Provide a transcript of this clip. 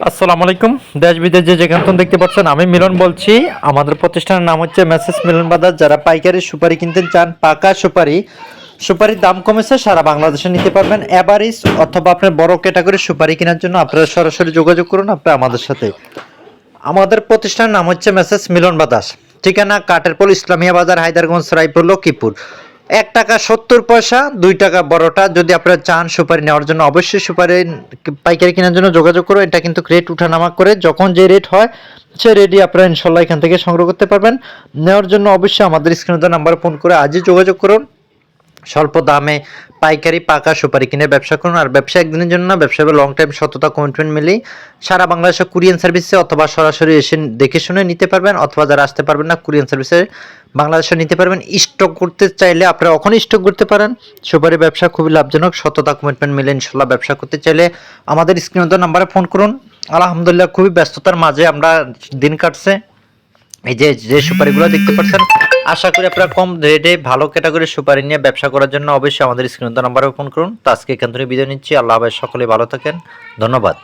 আসসালামু আলাইকুম। দেশ বিদেশ যে যেখান দেখতে পাচ্ছেন, আমি মিলন বলছি। আমাদের প্রতিষ্ঠানের নাম হচ্ছে মেসেজ মিলন বাজার। যারা পাইকারি সুপারি কিনতে চান, পাকা সুপারি, সুপারির দাম কমেছে, সারা বাংলাদেশে নিতে পারবেন। এভারিজ অথবা আপনার বড় ক্যাটাগরি সুপারি কেনার জন্য আপনারা সরাসরি যোগাযোগ করুন আপনারা আমাদের সাথে। আমাদের প্রতিষ্ঠানের নাম হচ্ছে মেসেজ মিলন বাদাস ঠিকানা কাটেরপোল ইসলামিয়া বাজার, হায়দারগঞ্জ, রায়পুর, লক্ষ্মীপুর। এক টাকা সত্তর পয়সা, দুই টাকা বড়টা। যদি আপনারা চান সুপারি নেওয়ার জন্য, অবশ্যই সুপারি পাইকারি কেনার জন্য যোগাযোগ করুন। এটা কিন্তু রেট উঠানামা করে যখন যে রেট হয়, সে রেডি আপনারা ইনশাল্লাহ এখান থেকে সংগ্রহ করতে পারবেন। নেওয়ার জন্য অবশ্যই আমাদের স্ক্রিনে নাম্বার ফোন করে আজই যোগাযোগ করুন। স্বল্প দামে পাইকারি, পাকা সুপারি কিনে ব্যবসা করুন। আর ব্যবসা একদিনের জন্য না, ব্যবসা লং টাইম সততা কমিটমেন্ট মিলেই সারা বাংলাদেশে কুরিয়ান সার্ভিসে অথবা সরাসরি এসে দেখে শুনে নিতে পারবেন, অথবা যারা আসতে পারবেন না, কুরিয়ান সার্ভিসে বাংলাদেশে নিতে পারবেন। স্টক করতে চাইলে আপনারা ওখানে স্টক করতে পারেন। সুপারি ব্যবসা খুবই লাভজনক, সততা কমিটমেন্ট মিলে ইনশাল্লাহ ব্যবসা করতে চাইলে আমাদের স্ক্রিনে নাম্বারে ফোন করুন। আলহামদুলিল্লাহ, খুবই ব্যস্ততার মাঝে আমরা দিন কাটছে। এই যে যে সুপারিগুলো দেখতে পাচ্ছেন আশা করি আপনারা কম রেটে ভালো ক্যাটাগরির সুপারি নিয়ে ব্যবসা করার জন্য অবশ্যই আমাদের স্ক্রিন নাম্বারে ফোন করুন। তো আজকে এখান থেকে বিদায় নিচ্ছি। আল্লাহ হাফেজ। সকলে ভালো থাকেন। ধন্যবাদ।